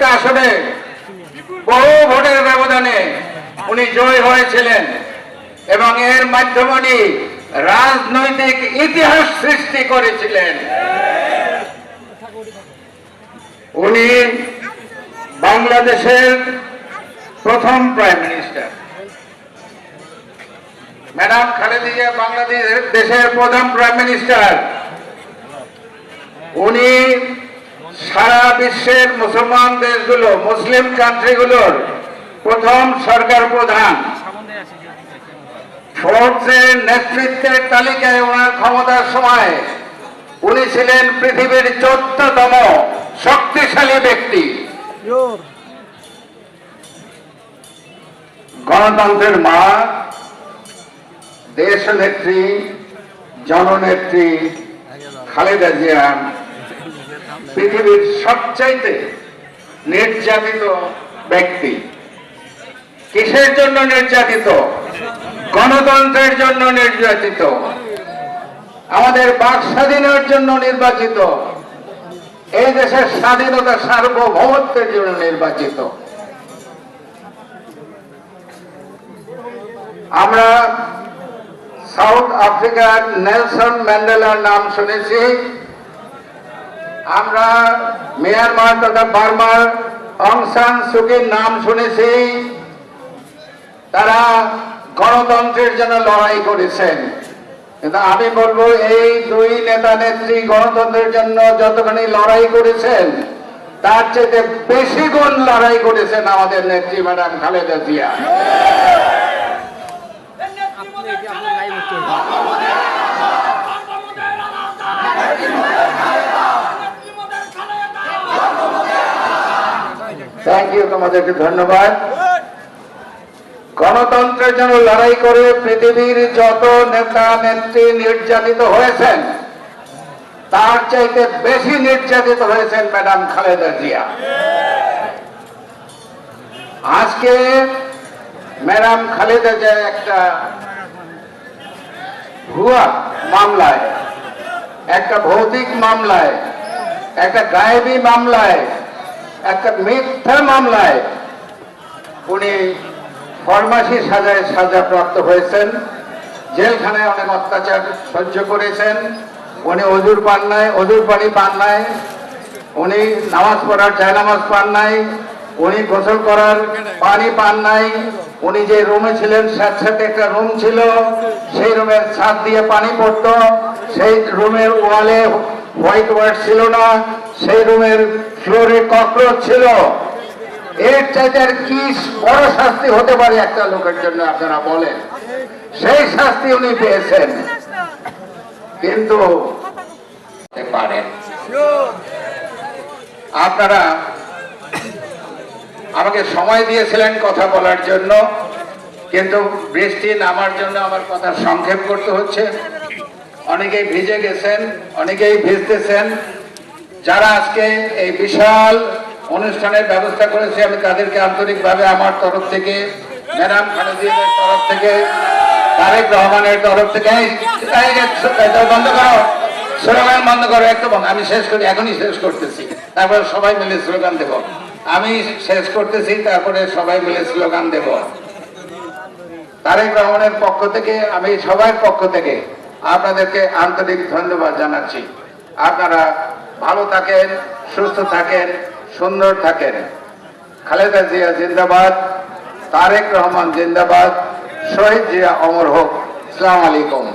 প্রত্যেকটা আসনে বহু ভোটের ব্যবধানে উনি জয় হয়েছিলেন এবং এর মাধ্যমে উনি রাজনৈতিক ইতিহাস সৃষ্টি করেছিলেন। উনি বাংলাদেশের প্রথম prime minister. Madam Khaleda Zia Bangladesh দেশের প্রথম প্রাইম মিনিস্টার। উনি সারা বিশ্বের মুসলমান দেশগুলো, মুসলিম কান্ট্রিগুলোর প্রথম সরকার প্রধান। ফোর্বসের নেতৃত্বের তালিকায় ওনার ক্ষমতার সময় উনি ছিলেন পৃথিবীর চোদ্দতম শক্তিশালী ব্যক্তি। গণতন্ত্রের মা দেশ নেত্রী জননেত্রী খালেদা জিয়া পৃথিবীর সবচাইতে নির্যাতিত ব্যক্তি। কিসের জন্য নির্যাতিত? গণতন্ত্রের জন্য নির্যাতিত। আমাদের বাক স্বাধীনের জন্য নির্বাচিত। এই দেশের স্বাধীনতা সার্বভৌমত্বের জন্য নির্বাচিত। আমরা সাউথ আফ্রিকার নেলসন ম্যান্ডেলার নাম শুনেছি। আমরা মিয়ানমার তথা বার্মার অংসান সুকির নাম শুনেছি। তারা গণতন্ত্রের জন্য লড়াই করেছেন। কিন্তু আমি বলব, এই দুই নেতা নেত্রী গণতন্ত্রের জন্য যতখানি লড়াই করেছেন, তার চেয়ে বেশি গুণ লড়াই করেছেন আমাদের নেত্রী madam Khaleda Zia. Thank you তোমাদেরকে ধন্যবাদ। গণতন্ত্রের জন্য লড়াই করে পৃথিবীর যত নেতা, নেত্রী নির্যাতিত হয়েছেন, তার চাইতে বেশি নির্যাতিত হয়েছেন ম্যাডাম খালেদা জিয়া। আজকে ম্যাডাম খালেদা জিয়া একটা ভুয়া মামলায়, একটা ভৌতিক মামলায়, একটা গায়েবী মামলায় একটা মিথ্যা মামলায় উনি ফরমাসি সাজায় সাজাপ্রাপ্ত হয়েছেন। জেলখানায় অনেক অত্যাচার সহ্য করেছেন। উনি অজুর পান নাই অজুর পানি পান নাই। উনি নামাজ পড়ার জায়নামাজ পান নাই। উনি গোসল করার পানি পান নাই। উনি যে রুমে ছিলেন, স্যাঁতস্যাঁতে একটা রুম ছিল, সেই রুমের ছাদ দিয়ে পানি পড়তো। সেই রুমের ওয়ালে হোয়াইট ওয়ার্ড ছিল না। সেই রুমের ফ্লোরে ককরোচ ছিল। এর চাইতে কি বড় শাস্তি হতে পারে একটা লোকের জন্য আপনারা বলেন। সেই শাস্তি উনি পেয়েছেন। কিন্তু আপনারা আমাকে সময় দিয়েছিলেন কথা বলার জন্য, কিন্তু বৃষ্টি নামার জন্য আমার কথা সংক্ষেপ করতে হচ্ছে। অনেকেই ভিজে গেছেন, অনেকেই ভিজতেছেন। যারা আজকে এই বিশাল অনুষ্ঠানের ব্যবস্থা করেছে, আমি তাদেরকে আন্তরিকভাবে আমার তরফ থেকে, ম্যাডাম খালেদিনের তরফ থেকে, তারেক রহমানের তরফ থেকে বন্ধ করো, স্লোগান বন্ধ করো একটু আমি শেষ করি, এখনই শেষ করতেছি। তারপরে সবাই মিলে স্লোগান দেব। আমি শেষ করতেছি, তারপরে সবাই মিলে স্লোগান দেব। তারেক রহমানের পক্ষ থেকে, আমি সবার পক্ষ থেকে আপনাদেরকে আন্তরিক ধন্যবাদ জানাচ্ছি। আপনারা ভালো থাকেন, সুস্থ থাকেন, সুন্দর থাকেন। খালেদা জিয়া জিন্দাবাদ, তারেক রহমান জিন্দাবাদ, শহীদ জিয়া অমর হোক। সালাম আলাইকুম।